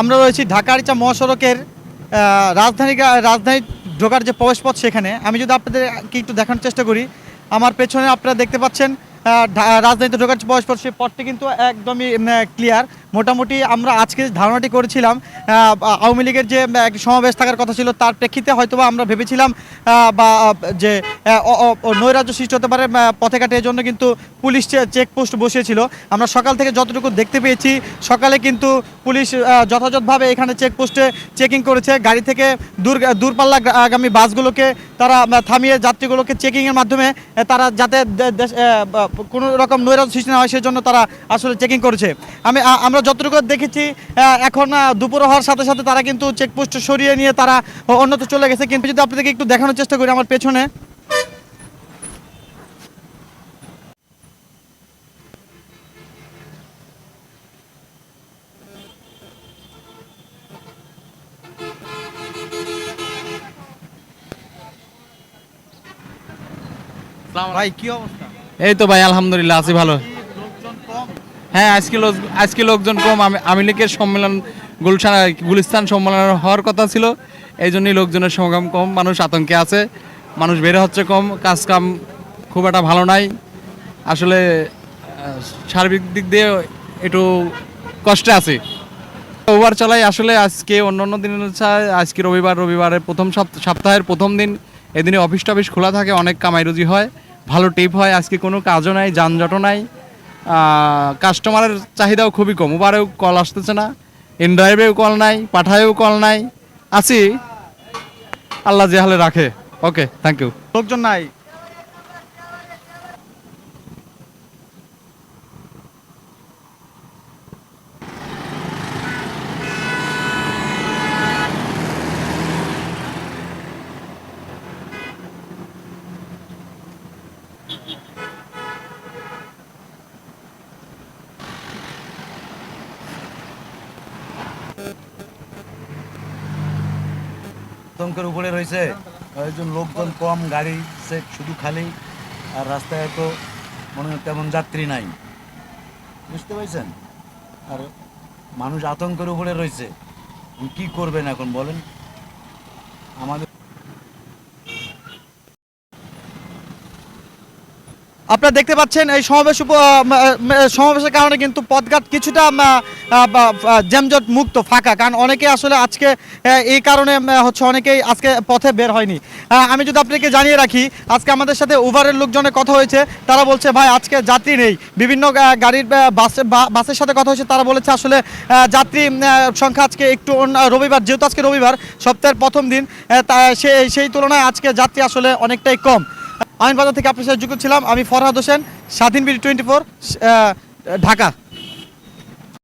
আমরা রয়েছি ঢাকা আরিচা মহাসড়কের রাজধানী রাজধানী ঢোকার যে প্রবেশপথ সেখানে। আমি যদি আপনাদেরকে একটু দেখানোর চেষ্টা করি, আমার পেছনে আপনারা দেখতে পাচ্ছেন রাজধানীতে ঢোকার প্রবেশপথ সেই পথটি কিন্তু একদমই ক্লিয়ার মোটামুটি আমরা আজকে ধারণাটি করেছিলাম আওয়ামী লীগের যে একটি সমাবেশ থাকার কথা ছিল, তার প্রেক্ষিতে হয়তোবা আমরা ভেবেছিলাম বা যে নৈরাজ্য সৃষ্টি হতে পারে পথে ঘাটে জন্য কিন্তু পুলিশ চেকপোস্ট বসিয়েছিল। আমরা সকাল থেকে যতটুকু দেখতে পেয়েছি, সকালে কিন্তু পুলিশ যথাযথভাবে এখানে চেকপোস্টে চেকিং করেছে। গাড়ি থেকে দূর, দূরপাল্লা আগামী বাসগুলোকে তারা থামিয়ে যাত্রীগুলোকে চেকিংয়ের মাধ্যমে তারা যাতে কোনো রকম নৈরাজ্য সৃষ্টি না হয় সেজন্য তারা আসলে চেকিং করেছে। আমি আমরা যতটুকু দেখেছি এখন দুপুর হওয়ার সাথে সাথে তারা কিন্তু চেকপোস্ট সরিয়ে নিয়ে তারা অন্যত্র চলে গেছে। কিন্তু যদি আপনাদেরকে একটু দেখানোর চেষ্টা করি আমার পেছনে। ভাই কি অবস্থা? এই তো ভাই, আলহামদুলিল্লাহ, আছি ভালো। হ্যাঁ আজকে লোক, আজকে লোকজন কম। আমি লীগের সম্মেলন, গুলশান, গুলিস্তান সম্মেলন হওয়ার কথা ছিল। এই জন্যই লোকজনের সমাগম কম, মানুষ আতঙ্কে আছে। মানুষ বের হচ্ছে কম কাজ কাম খুব একটা ভালো নাই। আসলে সার্বিক দিক দিয়ে একটু কষ্টে আছে। ওভার চালাই, আসলে আজকে অন্য অন্য দিনের আজকে রবিবার, রবিবারের প্রথম সপ্তাহের প্রথম দিন। এদিনে অফিস টফিস খোলা থাকে, অনেক কামাই রুজি হয়। ভালো টিপ হয়, আজকে কোনো কাজও নাই, যানজটও নাই। কাস্টমারের চাহিদাও খুবই কম। ওভারেও কল আসতেছে না ইনড্রাইভেও কল নাই পাঠায়ও কল নাই। আছি। আল্লাহ যে হালে রাখে। ওকে থ্যাংক ইউ লোকজন নাই। আতঙ্কের উপরে রয়েছে। একজন লোকজন কম, গাড়ি সে শুধু খালি। আর রাস্তায় এত মনে তেমন যাত্রী নাই। বুঝতে পারছেন? আর মানুষ আতঙ্কের উপরে রয়েছে। কি করবেন এখন বলেন? আমাদের আপনারা দেখতে পাচ্ছেন এই সমাবেশ সমাবেশের কারণে কিন্তু পথঘাট কিছুটা যানজট মুক্ত, ফাঁকা। কারণ অনেকে আসলে আজকে এই কারণে হচ্ছে অনেকেই আজকে পথে বের হয়নি। আমি যদি আপনাকে জানিয়ে রাখি, আজকে আমাদের সাথে উবারের লোকজনের কথা হয়েছে। তারা বলছে, ভাই, আজকে যাত্রী নেই। বিভিন্ন গাড়ির বাসে বাসের সাথে কথা হয়েছে। তারা বলেছে, আসলে যাত্রী সংখ্যা আজকে একটু রবিবার, যেহেতু আজকে রবিবার, সপ্তাহের প্রথম দিন সেই তুলনায় আজকে যাত্রী আসলে অনেকটাই কম। আইনবাজার থেকে আপনার সাথে যুক্ত ছিলাম আমি ফরহাদ হোসেন স্বাধীন বিডি টোয়েন্টি ফোর ঢাকা।